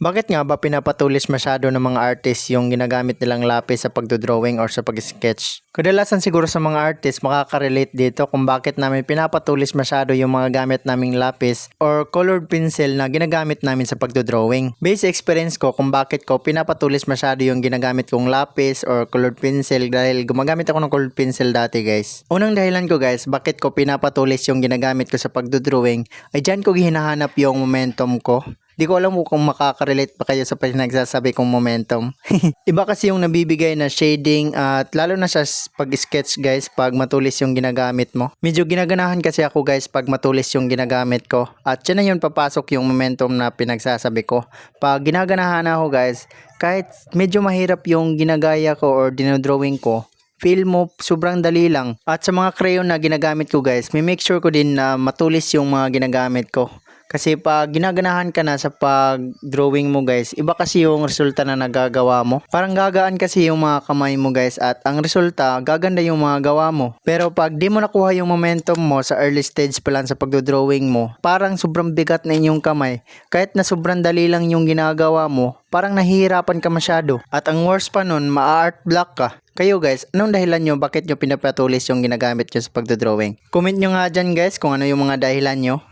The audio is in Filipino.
Bakit nga ba pinapatulis masyado ng mga artist yung ginagamit nilang lapis sa pagdodrawing or sa pag-sketch? Kadalasan siguro sa mga artist makaka-relate dito kung bakit namin pinapatulis masyado yung mga gamit naming lapis or colored pencil na ginagamit namin sa pagdodrawing. Based experience ko kung bakit ko pinapatulis masyado yung ginagamit kong lapis or colored pencil dahil gumagamit ako ng colored pencil dati guys. Unang dahilan ko guys bakit ko pinapatulis yung ginagamit ko sa pagdodrawing ay dyan ko hinahanap yung momentum ko. Di ko alam kung makaka-relate pa kayo sa pinagsasabi kong momentum. Iba kasi yung nabibigay na shading at lalo na sa pag-sketch guys pag matulis yung ginagamit mo. Medyo ginaganahan kasi ako guys pag matulis yung ginagamit ko. At yun na yun papasok yung momentum na pinagsasabi ko. Pag ginaganahan ako guys, kahit medyo mahirap yung ginagaya ko or dinodrawing ko, feel mo sobrang dali lang. At sa mga crayon na ginagamit ko guys, may make sure ko din na matulis yung mga ginagamit ko. Kasi pag ginaganahan ka na sa pag-drawing mo guys, iba kasi yung resulta na nagagawa mo. Parang gagaan kasi yung mga kamay mo guys at ang resulta, gaganda yung mga gawa mo. Pero pag di mo nakuha yung momentum mo sa early stage pa lang sa pagdodrawing mo, parang sobrang bigat na inyong kamay. Kahit na sobrang dali lang yung ginagawa mo, parang nahihirapan ka masyado. At ang worst pa nun, ma-art block ka. Kayo guys, anong dahilan nyo bakit nyo pinapatulis yung ginagamit nyo sa pagdodrawing? Comment nyo nga dyan guys kung ano yung mga dahilan nyo.